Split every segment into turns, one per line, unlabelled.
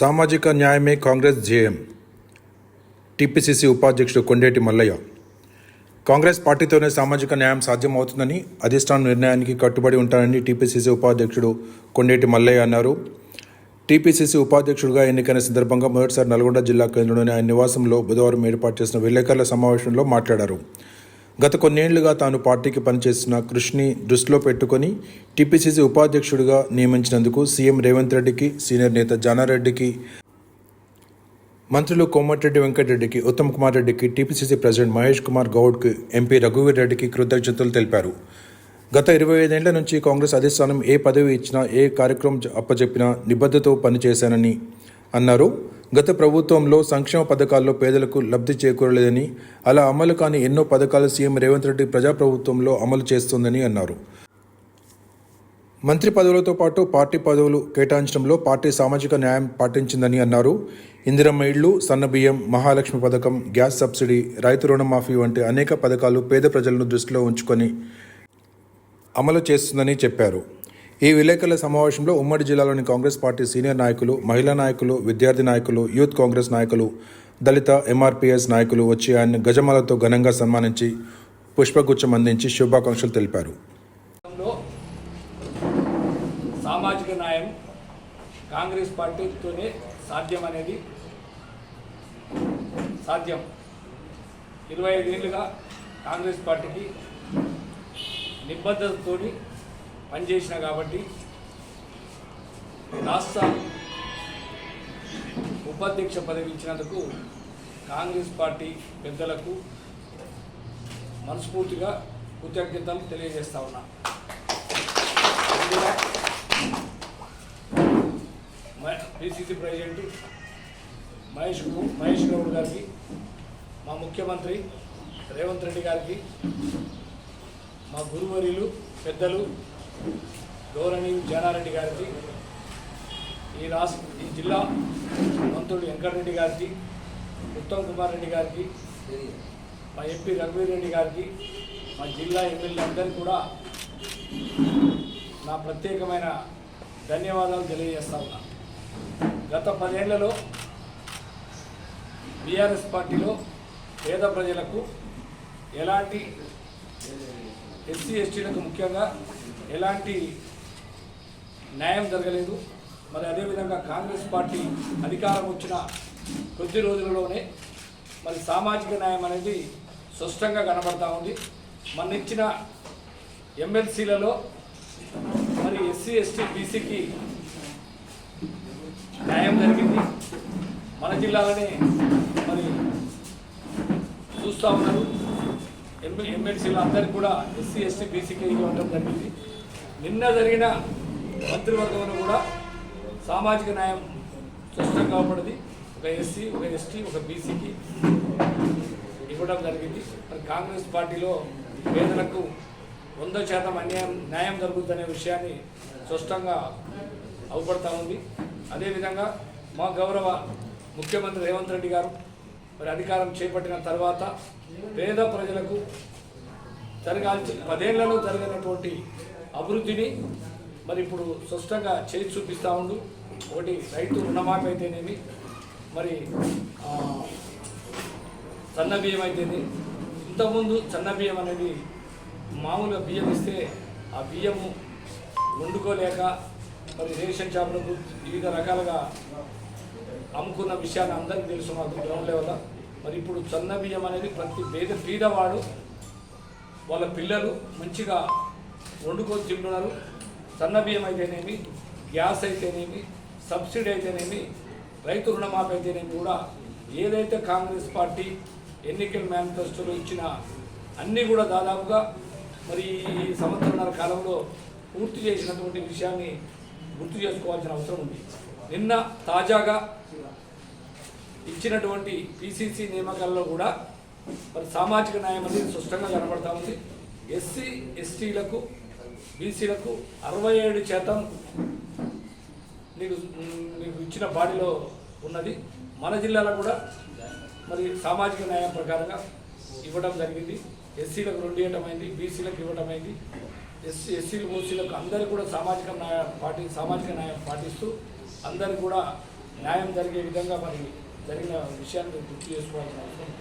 సామాజిక న్యాయమే Congress JM TPCC ఉపాధ్యక్షుడు కొండేటి మల్లయ్య. కాంగ్రెస్ పార్టీతోనే సామాజిక న్యాయం సాధ్యమవుతుందని అధిష్టాన నిర్ణయానికి కట్టుబడి ఉంటానని టీపీసీసీ ఉపాధ్యక్షుడు కొండేటి మల్లయ్య అన్నారు. టీపీసీసీ ఉపాధ్యక్షుడిగా ఎన్నికైన సందర్భంగా మొదటిసారి నల్గొండ జిల్లా కేంద్రంలోని ఆయన నివాసంలో బుధవారం ఏర్పాటు చేసిన విలేకరుల సమావేశంలో మాట్లాడారు. గత కొన్నేళ్ళుగా తాను పార్టీకి పనిచేసిన కృష్ణి దృష్టిలో పెట్టుకొని టీపీసీసీ ఉపాధ్యక్షుడిగా నియమించినందుకు సీఎం రేవంత్ రెడ్డికి సీనియర్ నేత జానారెడ్డికి మంత్రులు కోమటిరెడ్డి వెంకటరెడ్డికి ఉత్తమ్ కుమార్ రెడ్డికి టీపీసీసీ ప్రెసిడెంట్ మహేష్ కుమార్ గౌడ్కి ఎంపీ రఘువీర్ రెడ్డికి కృతజ్ఞతలు తెలిపారు. గత ఇరవై ఐదేళ్ళ నుంచి కాంగ్రెస్ అధిష్టానం ఏ పదవి ఇచ్చినా ఏ కార్యక్రమం అప్పచెప్పినా నిబద్ధతో పనిచేశానని అన్నారు. గత ప్రభుత్వంలో సంక్షేమ పథకాల్లో పేదలకు లబ్ధి చేకూరలేదని అలా అమలు కాని ఎన్నో పథకాలు సీఎం రేవంత్ రెడ్డి ప్రజాప్రభుత్వంలో అమలు చేస్తోందని అన్నారు. మంత్రి పదవులతో పాటు పార్టీ పదవులు కేటాయించడంలో పార్టీ సామాజిక న్యాయం పాటించిందని అన్నారు. ఇందిరమ్మ ఇళ్ళు సన్నబియ్యం మహాలక్ష్మి పథకం గ్యాస్ సబ్సిడీ రైతు రుణమాఫీ వంటి అనేక పథకాలు పేద ప్రజలను దృష్టిలో ఉంచుకొని అమలు చేస్తుందని చెప్పారు. ఈ విలేకరుల సమావేశంలో ఉమ్మడి జిల్లాలోని కాంగ్రెస్ పార్టీ సీనియర్ నాయకులు మహిళా నాయకులు విద్యార్థి నాయకులు యూత్ కాంగ్రెస్ నాయకులు దళిత ఎంఆర్పీఎస్ నాయకులు వచ్చి ఆయన గజమాలతో ఘనంగా సన్మానించి పుష్పగుచ్చం అందించి శుభాకాంక్షలు తెలిపారు.
సామాజిక న్యాయం కాంగ్రెస్ పార్టీతోనే సాధ్యం అనేది సాధ్యం. ఇరవై ఐదేళ్ళుగా కాంగ్రెస్ పార్టీకి నిబద్ధతతో పనిచేసిన కాబట్టి రాష్ట్ర ఉపాధ్యక్ష పదవి ఇచ్చినందుకు కాంగ్రెస్ పార్టీ పెద్దలకు మనస్ఫూర్తిగా కృతజ్ఞతలు తెలియజేస్తా ఉన్నా. పిసిసి ప్రెసిడెంట్ మహేష్ మహేష్ గౌడ్ గారికి మా ముఖ్యమంత్రి రేవంత్ రెడ్డి గారికి మా గురువర్యులు పెద్దలు గౌరవనీయులు జానారెడ్డి గారికి ఈ రాష్ట్ర ఈ జిల్లా మంత్రులు వెంకటరెడ్డి గారికి ఉత్తమ్ కుమార్ రెడ్డి గారికి మా ఎంపీ రఘువీర్ రెడ్డి గారికి మా జిల్లా ఎమ్మెల్యే అందరికీ కూడా నా ప్రత్యేకమైన ధన్యవాదాలు తెలియజేస్తా ఉన్నా. గత పదేళ్ళలో బీఆర్ఎస్ పార్టీలో పేద ప్రజలకు ఎలాంటి ఎస్సీ ఎస్టీలకు ముఖ్యంగా ఎలాంటి న్యాయం జరగలేదు. మరి అదేవిధంగా కాంగ్రెస్ పార్టీ అధికారం వచ్చిన కొద్ది రోజులలోనే మరి సామాజిక న్యాయం అనేది స్పష్టంగా కనబడతా ఉంది. మన ఇచ్చిన ఎమ్మెల్సీలలో మరి ఎస్సీ ఎస్టీ బీసీకి న్యాయం జరిగింది. మన జిల్లాలోనే మరి చూస్తూ ఉన్నారు. ఎమ్మె ఎమ్మెల్సీలు అందరికీ కూడా ఎస్సీ ఎస్టీ బీసీకి ఇవ్వడం జరిగింది. నిన్న జరిగిన మంత్రివర్గంలో కూడా సామాజిక న్యాయం స్పష్టంగా కాబడింది ఒక ఎస్సీ ఒక ఎస్టీ ఒక బీసీకి ఇవ్వడం జరిగింది. మరి కాంగ్రెస్ పార్టీలో పేదలకు వంద శాతం అన్యాయం న్యాయం జరుగుతుందనే విషయాన్ని స్పష్టంగా అవపడతా ఉంది. అదేవిధంగా మా గౌరవ ముఖ్యమంత్రి రేవంత్ రెడ్డి గారు మరి అధికారం చేపట్టిన తర్వాత పేద ప్రజలకు జరగాల్సి పదేళ్ళలో జరిగినటువంటి అభివృద్ధిని మరి ఇప్పుడు స్పష్టంగా చేసి చూపిస్తూ ఉండు. ఒకటి రైతు రుణమాఫీ అయితేనేమి? మరి సన్న బియ్యం అయితేనే ఇంతకుముందు సన్న బియ్యం అనేది మామూలుగా బియ్యం ఇస్తే ఆ బియ్యము వండుకోలేక మరి రేషన్ షాపులకు వివిధ రకాలుగా అమ్ముకున్న విషయాన్ని అందరికీ తెలుసు మాకు గ్రౌండ్ లెవెల్ మరి ఇప్పుడు సన్న బియ్యం అనేది ప్రతి పేద పేదవాడు వాళ్ళ పిల్లలు మంచిగా వండుకొని తింటున్నారు సన్న బియ్యం అయితేనేమి గ్యాస్ అయితేనేమి సబ్సిడీ అయితేనేమి రైతు రుణమాఫీ అయితేనేమి కూడా ఏదైతే కాంగ్రెస్ పార్టీ ఎన్నికల మేనిఫెస్టోలో ఇచ్చిన అన్నీ కూడా దాదాపుగా మరి ఈ సంవత్సరాల కాలంలో పూర్తి చేసినటువంటి విషయాన్ని గుర్తు చేసుకోవాల్సిన అవసరం ఉంది. నిన్న తాజాగా ఇచ్చినటువంటి పిసిసి నియామకాల్లో కూడా మరి సామాజిక న్యాయం అనేది స్పష్టంగా కనబడతా ఉంది. ఎస్సీ ఎస్టీలకు బీసీలకు అరవై ఏడు శాతం నీకు నీకు ఇచ్చిన బాడీలో ఉన్నది. మన జిల్లాలో కూడా మరి సామాజిక న్యాయం ప్రకారంగా ఇవ్వడం జరిగింది. ఎస్సీలకు రెండు ఇవ్వటం అయింది బీసీలకు ఇవ్వటం అయింది. ఎస్సీ ఎస్సీలు ఓసీలకు అందరికీ కూడా సామాజిక న్యాయం పాటి సామాజిక న్యాయం పాటిస్తూ అందరికీ కూడా న్యాయం జరిగే విధంగా మరి జరిగిన విషయాన్ని గుర్తు చేసుకోవాల్సిన అవసరం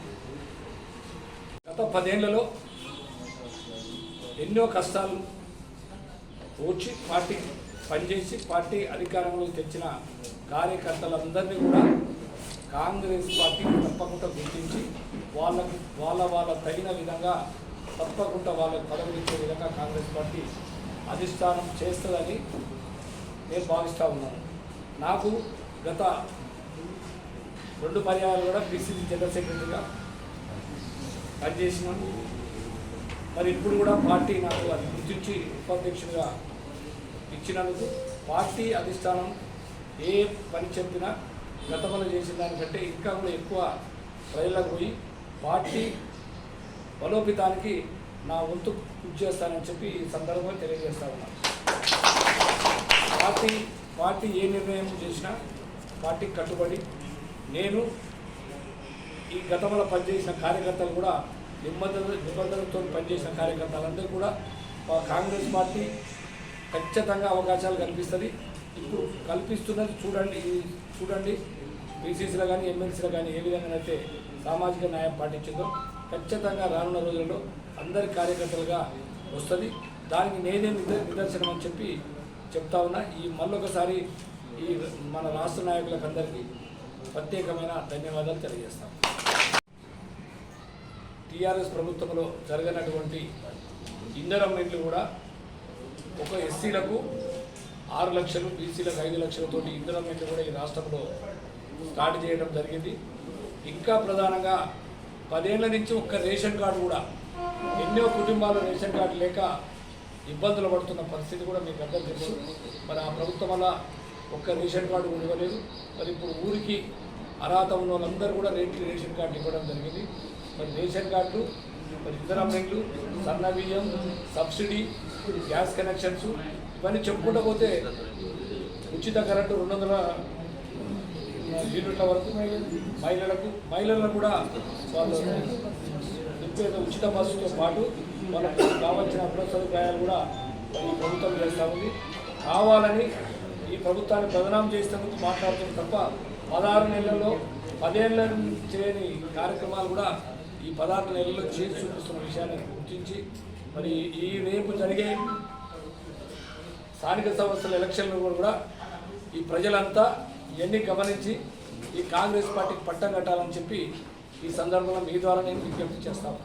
గత పదేళ్ళలో ఎన్నో కష్టాలు వచ్చి పార్టీ పనిచేసి పార్టీ అధికారంలోకి తెచ్చిన కార్యకర్తలందరినీ కూడా కాంగ్రెస్ పార్టీ తప్పకుండా గుర్తించి వాళ్ళకు వాళ్ళ వాళ్ళ తగిన విధంగా తప్పకుండా వాళ్ళకు పదవులు విధంగా కాంగ్రెస్ పార్టీ అధిష్టానం చేస్తుందని నేను భావిస్తూ ఉన్నాను. నాకు గత రెండు పర్యాయాలు కూడా బీసీసీ జనరల్ సెక్రటరీగా పనిచేసినాను. మరి ఇప్పుడు కూడా పార్టీ నాకు అది గుర్తించి ఉపాధ్యక్షుడిగా ఇచ్చినందుకు పార్టీ అధిష్టానం ఏ పని చెప్పినా గతంలో చేసిన దానికంటే ఇంకా కూడా ఎక్కువ ప్రజలకు పోయి పార్టీ బలోపేతానికి నా వంతు కృషి చేస్తానని చెప్పి ఈ సందర్భంగా తెలియజేస్తా ఉన్నాను పార్టీ పార్టీ ఏ నిర్ణయం చేసినా పార్టీకి కట్టుబడి నేను ఈ గతంలో పనిచేసిన కార్యకర్తలు కూడా నిబంధన నిబంధనలతో పనిచేసిన కార్యకర్తలందరూ కూడా మా కాంగ్రెస్ పార్టీ ఖచ్చితంగా అవకాశాలు కల్పిస్తుంది. ఇప్పుడు కల్పిస్తున్నది చూడండి చూడండి బీసీసీలో కానీ ఎమ్మెల్సీలో కానీ ఏ విధంగా అయితే సామాజిక న్యాయం పాటించిందో ఖచ్చితంగా రానున్న రోజుల్లో అందరి కార్యకర్తలుగా వస్తుంది. దానికి నేనే నిదర్శనం అని చెప్పి చెప్తా ఉన్నా. ఈ మళ్ళొకసారి ఈ మన రాష్ట్ర నాయకులకు అందరికీ ప్రత్యేకమైన ధన్యవాదాలు తెలియజేస్తాం. టీఆర్ఎస్ ప్రభుత్వంలో జరగనటువంటి ఇంధనం కూడా ఒక ఎస్సీలకు ఆరు లక్షలు బీసీలకు ఐదు లక్షలతోటి ఇంధనం మీద కూడా ఈ రాష్ట్రంలో స్టార్ట్ చేయడం జరిగింది. ఇంకా ప్రధానంగా పదేళ్ళ నుంచి ఒక్క రేషన్ కార్డు కూడా ఎన్నో కుటుంబాలు రేషన్ కార్డు లేక ఇబ్బందులు పడుతున్న పరిస్థితి కూడా మీకు అందరికీ తెలుసు. మరి ఆ ప్రభుత్వం వల్ల ఒక్క రేషన్ కార్డు కూడా ఇవ్వలేదు. మరి ఇప్పుడు ఊరికి అర్హత ఉన్న వాళ్ళందరూ కూడా రేట్లు రేషన్ కార్డు ఇవ్వడం జరిగింది. మరి రేషన్ కార్డులు మరి ఇతర అమ్మెంట్లు సన్న బియ్యం సబ్సిడీ గ్యాస్ కనెక్షన్స్. ఇవన్నీ చెప్పుకుంటూ పోతే ఉచిత కరెంటు రెండు వందల యూనిట్ల వరకు మహిళలకు మహిళలకు కూడా వాళ్ళు నింపేద ఉచిత బస్సుతో పాటు వాళ్ళకు కావాల్సిన అభ్య సదుపాయాలు కూడా ఈ ప్రభుత్వం చేస్తూ ఉంది. కావాలని ఈ ప్రభుత్వాన్ని బదనాం చేసేందుకు మాట్లాడుతుంది తప్ప పదహారు నెలల్లో పదేళ్ళ చేయని కార్యక్రమాలు కూడా ఈ పదహారు నెలల్లో చేసి చూపిస్తున్న విషయాన్ని గుర్తించి మరి ఈ రేపు జరిగే స్థానిక సంస్థల ఎలక్షన్లు కూడా ఈ ప్రజలంతా ఇవన్నీ గమనించి ఈ కాంగ్రెస్ పార్టీకి పట్టం కట్టాలని చెప్పి ఈ సందర్భంలో మీ ద్వారా నేను విజ్ఞప్తి చేస్తాను